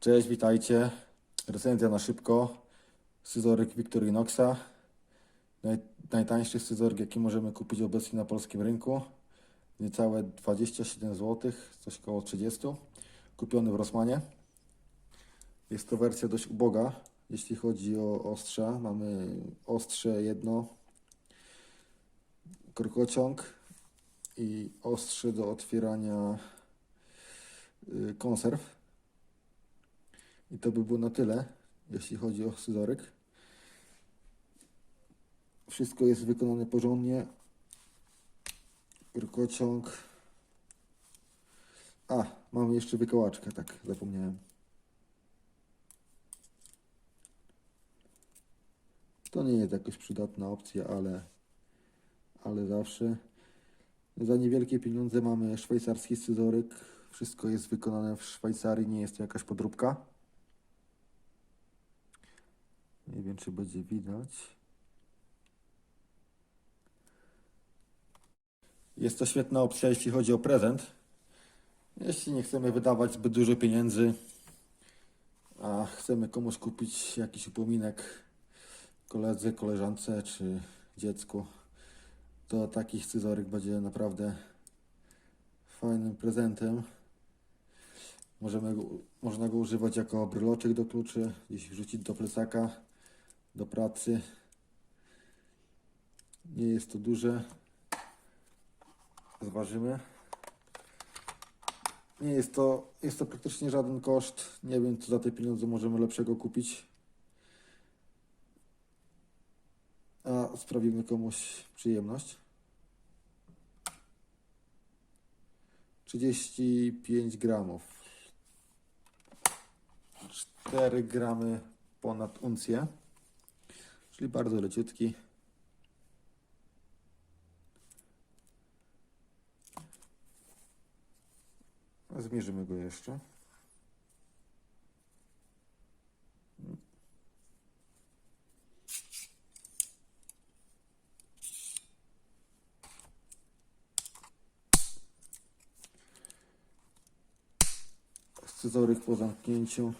Cześć, witajcie. Recenzja na szybko. Scyzoryk Victorinoxa. Naj, najtańszy scyzoryk, jaki możemy kupić obecnie na polskim rynku. Niecałe 27 zł, coś koło 30. Kupiony w Rosmanie. Jest to wersja dość uboga, jeśli chodzi o ostrza. Mamy ostrze jedno, krokociąg i ostrze do otwierania y, konserw. I to by było na tyle, jeśli chodzi o scyzoryk. Wszystko jest wykonane porządnie. Krokociąg. A, mamy jeszcze wykołaczkę, tak, zapomniałem. To nie jest jakoś przydatna opcja, ale, ale zawsze. Za niewielkie pieniądze mamy szwajcarski scyzoryk. Wszystko jest wykonane w Szwajcarii, nie jest to jakaś podróbka. Nie wiem, czy będzie widać. Jest to świetna opcja, jeśli chodzi o prezent. Jeśli nie chcemy wydawać zbyt dużo pieniędzy, a chcemy komuś kupić jakiś upominek koledze, koleżance czy dziecku, to taki scyzoryk będzie naprawdę fajnym prezentem. Możemy można go używać jako bryloczek do kluczy, gdzieś wrzucić do plecaka, do pracy. Nie jest to duże. Zważymy. Nie jest to, jest to praktycznie żaden koszt. Nie wiem, co za te pieniądze możemy lepszego kupić. A sprawimy komuś przyjemność. 35 gramów. 4 gramy ponad uncję, czyli bardzo leciutki. Zmierzymy go jeszcze. Scyzoryk po zamknięciu.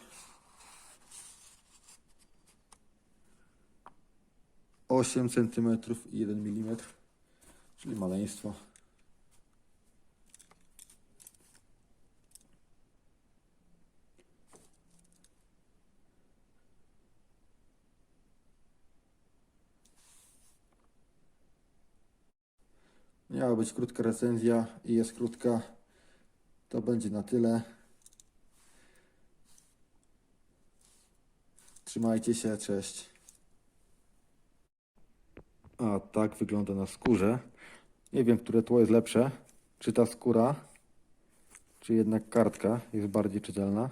8 cm i 1 mm, czyli maleństwo. Miała być krótka recenzja i jest krótka. To będzie na tyle. Trzymajcie się, cześć. A tak wygląda na skórze. Nie wiem, które tło jest lepsze. Czy ta skóra, czy jednak kartka jest bardziej czytelna.